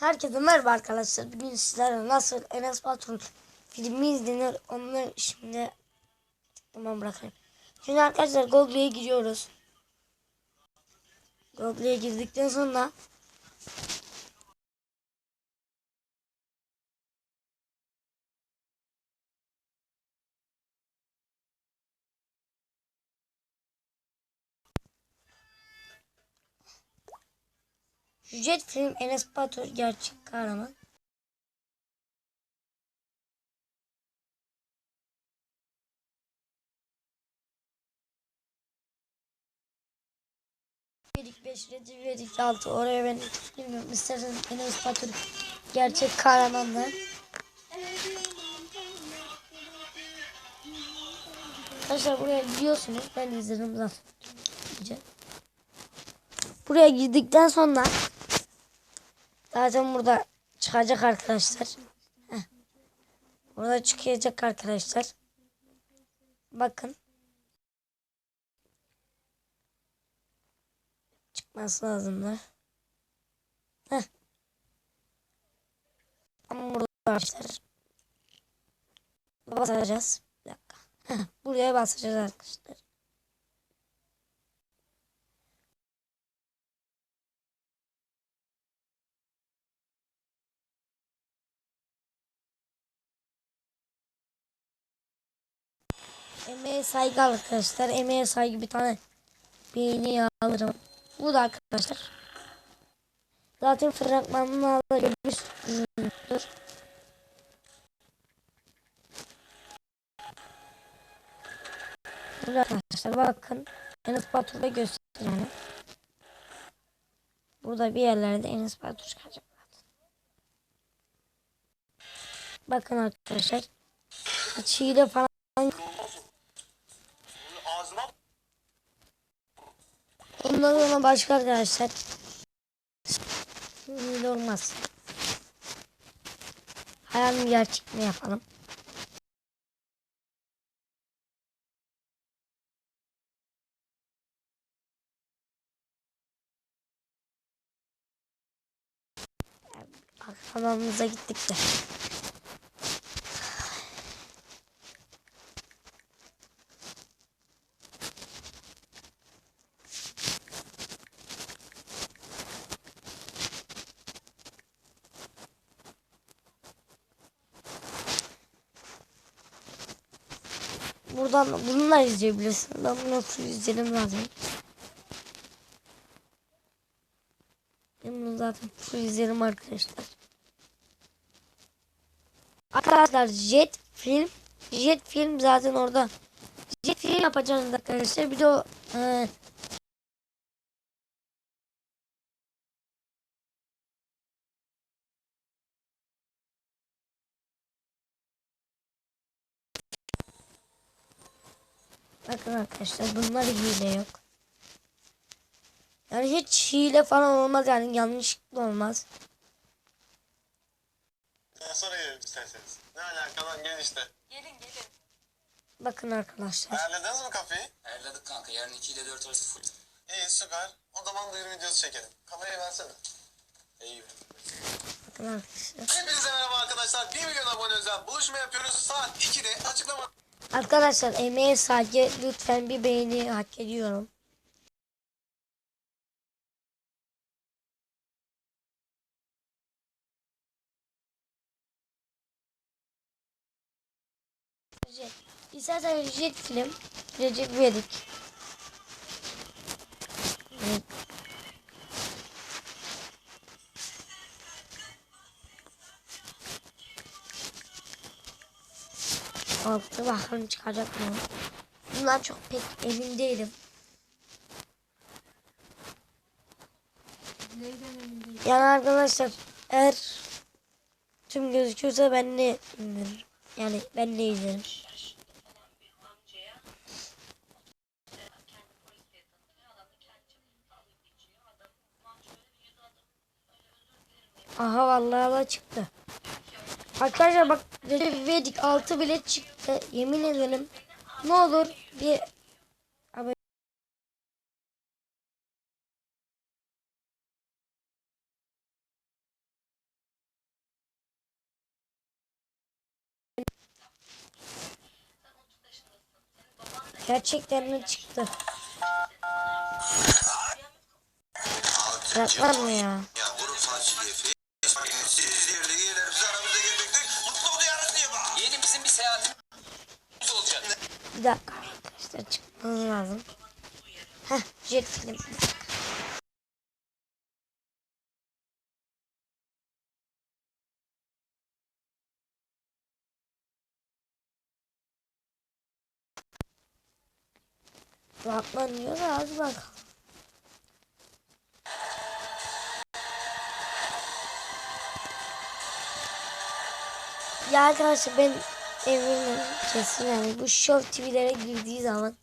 Herkese merhaba arkadaşlar. Bugün sizlerle nasıl Enes Batur'un filmi izlenir onu şimdi tamam bırakayım. Şimdi arkadaşlar Google'ye giriyoruz. Google'ye girdikten sonra Jet film Enes Batur gerçek kahraman. Vedik 5, Recep Vedik 6. Oraya ben bilmiyorum. İsterseniz Enes Batur gerçek kahramanlar. Arkadaşlar buraya gidiyorsunuz. Ben izledim zaten. Buraya girdikten sonra zaten burada çıkacak arkadaşlar. Burada çıkacak arkadaşlar. Bakın. Çıkması lazımlar. Heh. Ama burada arkadaşlar. Basacağız. Bir dakika. Heh. Buraya basacağız arkadaşlar. Emeğe saygı arkadaşlar. Emeğe saygı bir tane beğeni alırım. Bu da arkadaşlar. Zaten fragmanını da görmüşsünüzdür. Burada arkadaşlar bakın. Enes Batur'da göstereyim. Burada bir yerlerde Enes Batur çıkacak. Bakın arkadaşlar. İçiyle falan Ondan sonra başka arkadaşlar. Öyle olmaz. Hayalini gerçek mi yapalım? Kanalımıza gittik de. Buradan bununla izleyebilirsin. Ben bunu izledim zaten. Ben bunu zaten full izledim arkadaşlar. Arkadaşlar Jet film Jet film zaten orada. Jet film yapacağız arkadaşlar. Bir de o e, Bakın arkadaşlar bunlar hile yok. Yani hiç hile falan olmaz yani yanlışlıkla olmaz. Sonra gelelim isterseniz. Ne alaka lan gel işte. Gelin gelin. Bakın arkadaşlar. Ayarladınız mı kafeyi? Ayarladık kanka. Yarın 2 ile 4 arası full. İyi süper. O zaman duyuru videosu çekelim. Kamerayı versene. İyi. Bakın arkadaşlar. Hepinize merhaba arkadaşlar. 1 milyon abone özel buluşma yapıyoruz. Saat 2'de açıklama. Arkadaşlar emeğe sadece lütfen bir beğeni hak ediyorum. Jet. İstersen Jet film Recep İvedik. Altı bakalım çıkacak mı? Bundan çok pek emin değilim. Yani arkadaşlar eğer tüm gözüküyorsa ben de indiririm. Yani ben de izlerim. Aha vallahi da çıktı. Arkadaşlar bak Vedik 6 bile çıktı. Yemin ederim. Ne olur bir Gerçekten ne çıktı? Yapar mı ya? Dakika arkadaşlar çıkmamız lazım. Heh jet film. Bir dakika. Rahatlan diyor da hadi bakalım. Ya arkadaşlar ben eminim kesin yani bu Show TV'lere girdiği zaman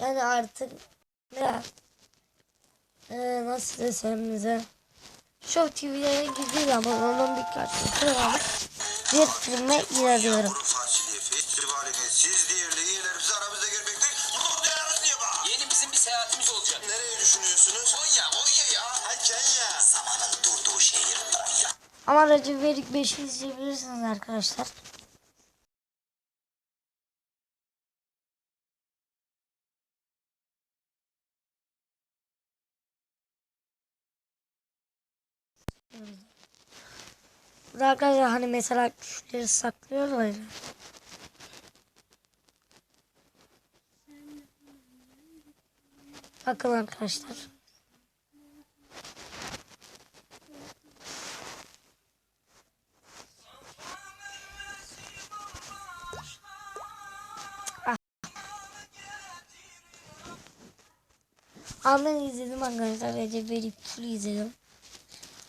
yani artık ne ee, nasıl desem size Show TV'lere girdiği zaman onun birkaç yıl alıp bir filme inanıyorum. Yeni bizim bir seyahatimiz olacak. Nereye düşünüyorsunuz? Konya, Konya ya. Ha Kenya. Zamanın durduğu şehir Konya. Ama Recep İvedik 5'i izleyebilirsiniz arkadaşlar. Burada arkadaşlar hani mesela küfürleri saklıyorlar ya. Bakın arkadaşlar. Ben izledim arkadaşlar. Recep full izledim.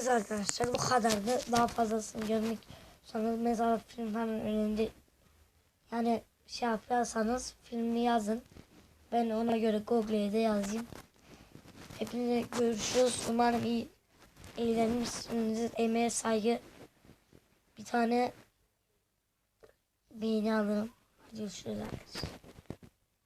Neyse arkadaşlar bu kadardı. Daha fazlasını görmek istiyorsanız mesela film hemen önünde yani şey yapıyorsanız filmi yazın. Ben ona göre Google'ye de yazayım. Hepinize görüşürüz. Umarım iyi eğlenmişsinizdir. Emeğe saygı. Bir tane beğeni alırım. Hadi görüşürüz arkadaşlar.